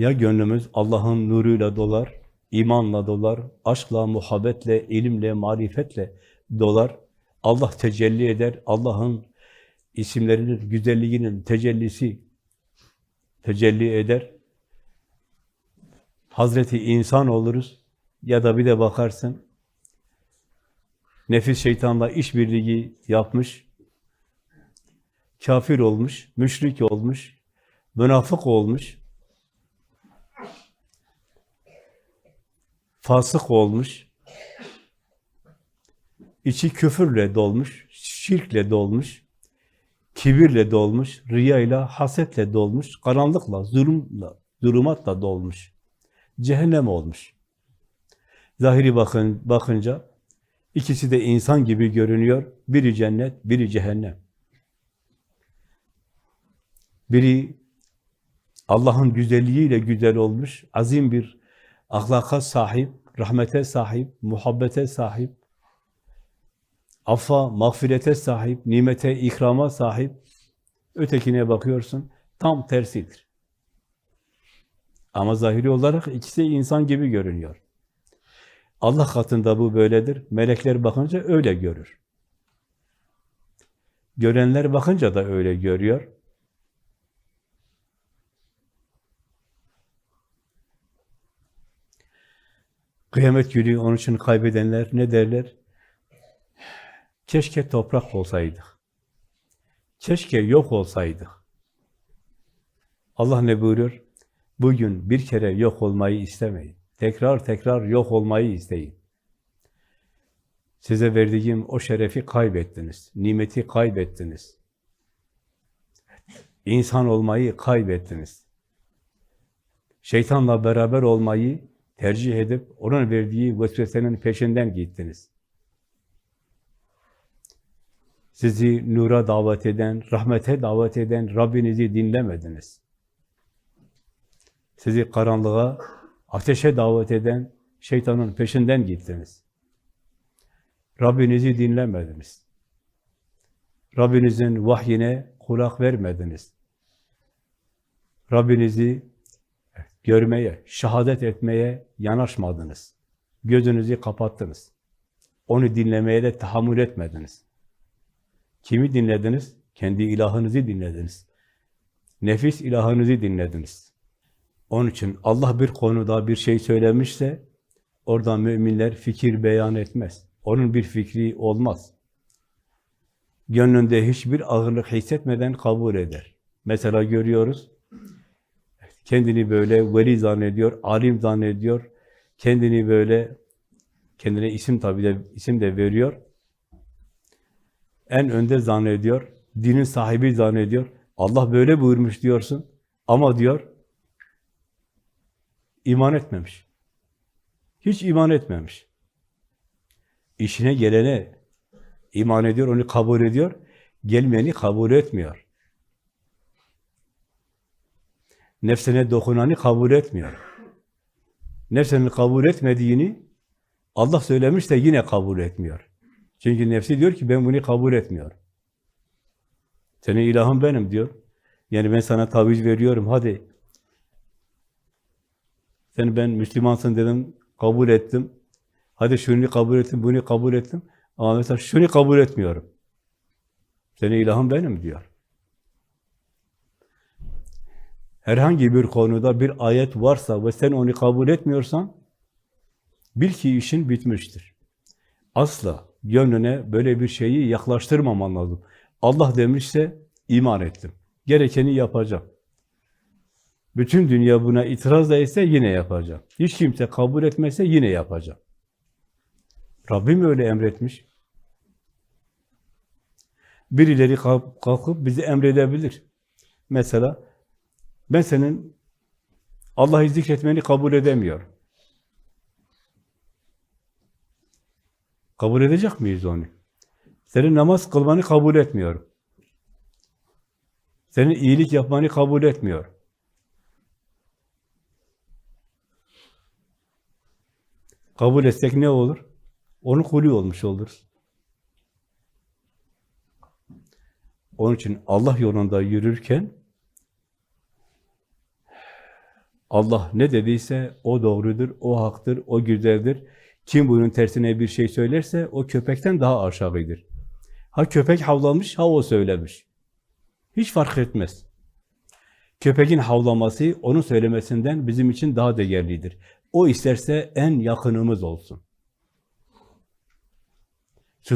Ya gönlümüz Allah'ın nuruyla dolar, imanla dolar, aşkla, muhabbetle, ilimle, marifetle dolar. Allah tecelli eder, Allah'ın isimlerinin, güzelliğinin tecellisi tecelli eder. Hazreti insan oluruz. Ya da bir de bakarsın, nefis şeytanla işbirliği yapmış, kafir olmuş, müşrik olmuş, münafık olmuş, fasık olmuş, içi küfürle dolmuş, şirkle dolmuş, kibirle dolmuş, riyayla, hasetle dolmuş, karanlıkla, zulümle, zulümatla dolmuş. Cehennem olmuş. Zahiri bakın, bakınca ikisi de insan gibi görünüyor. Biri cennet, biri cehennem. Biri Allah'ın güzelliğiyle güzel olmuş, azim bir ahlaka sahip, rahmete sahip, muhabbete sahip, affa, mağfirete sahip, nimete, ikrama sahip. Ötekine bakıyorsun, tam tersidir. Ama zahiri olarak ikisi insan gibi görünüyor. Allah katında bu böyledir. Melekler bakınca öyle görür. Görenler bakınca da öyle görüyor. Kıyamet günü onun için kaybedenler ne derler? Keşke toprak olsaydık. Keşke yok olsaydık. Allah ne buyuruyor? Bugün bir kere yok olmayı istemeyin. Tekrar tekrar yok olmayı isteyin. Size verdiğim o şerefi kaybettiniz. Nimeti kaybettiniz. İnsan olmayı kaybettiniz. Şeytanla beraber olmayı tercih edip onun verdiği vesvesenin peşinden gittiniz. Sizi nura davet eden, rahmete davet eden Rabbinizi dinlemediniz. Sizi karanlığa, ateşe davet eden şeytanın peşinden gittiniz. Rabbinizi dinlemediniz. Rabbinizin vahyine kulak vermediniz. Rabbinizi görmeye, şehadet etmeye yanaşmadınız. Gözünüzü kapattınız. Onu dinlemeye de tahammül etmediniz. Kimi dinlediniz? Kendi ilahınızı dinlediniz. Nefis ilahınızı dinlediniz. Onun için Allah bir konuda bir şey söylemişse, oradan müminler fikir beyan etmez. Onun bir fikri olmaz. Gönlünde hiçbir ağırlık hissetmeden kabul eder. Mesela görüyoruz, kendini böyle veli zannediyor, alim zannediyor, kendini böyle, kendine isim tabi de, isim de veriyor, en önde zannediyor, dinin sahibi zannediyor, Allah böyle buyurmuş diyorsun, ama diyor, iman etmemiş. Hiç iman etmemiş. İşine gelene iman ediyor, onu kabul ediyor, gelmeyeni kabul etmiyor. Nefsine dokunanı kabul etmiyor. Nefsinin kabul etmediğini Allah söylemiş de yine kabul etmiyor. Çünkü nefsi diyor ki ben bunu kabul etmiyorum. Senin ilahın benim diyor. Yani ben sana taviz veriyorum hadi. Sen ben Müslümansın dedim, kabul ettim. Hadi şunu kabul ettim, bunu kabul ettim. Ama mesela şunu kabul etmiyorum. Senin ilahın benim diyor. Herhangi bir konuda bir ayet varsa ve sen onu kabul etmiyorsan, bil ki işin bitmiştir. Asla gönlüne böyle bir şeyi yaklaştırmaman lazım. Allah demişse iman ettim. Gerekeni yapacağım. Bütün dünya buna itiraz da etse yine yapacağım. Hiç kimse kabul etmezse yine yapacağım. Rabbim öyle emretmiş. Birileri kalkıp bizi emredebilir. Mesela ben senin Allah'ı zikretmeni kabul edemiyorum. Kabul edecek miyiz onu? Senin namaz kılmanı kabul etmiyorum. Senin iyilik yapmanı kabul etmiyorum. Kabul etsek ne olur? Onun kulü olmuş oluruz. Onun için Allah yolunda yürürken Allah ne dediyse o doğrudur, o haktır, o güzeldir. Kim bunun tersine bir şey söylerse o köpekten daha aşağıdır. Ha köpek havlamış, ha o söylemiş. Hiç fark etmez. Köpeğin havlaması onun söylemesinden bizim için daha değerlidir. O isterse en yakınımız olsun.